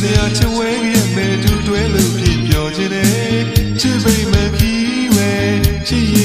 စရာချဝဲရဲ့မဲ့တူတွဲလို့ဖြစ်ပြောခြင်းနဲ့ချစ်မိတ်မခီးဝဲချစ်ရ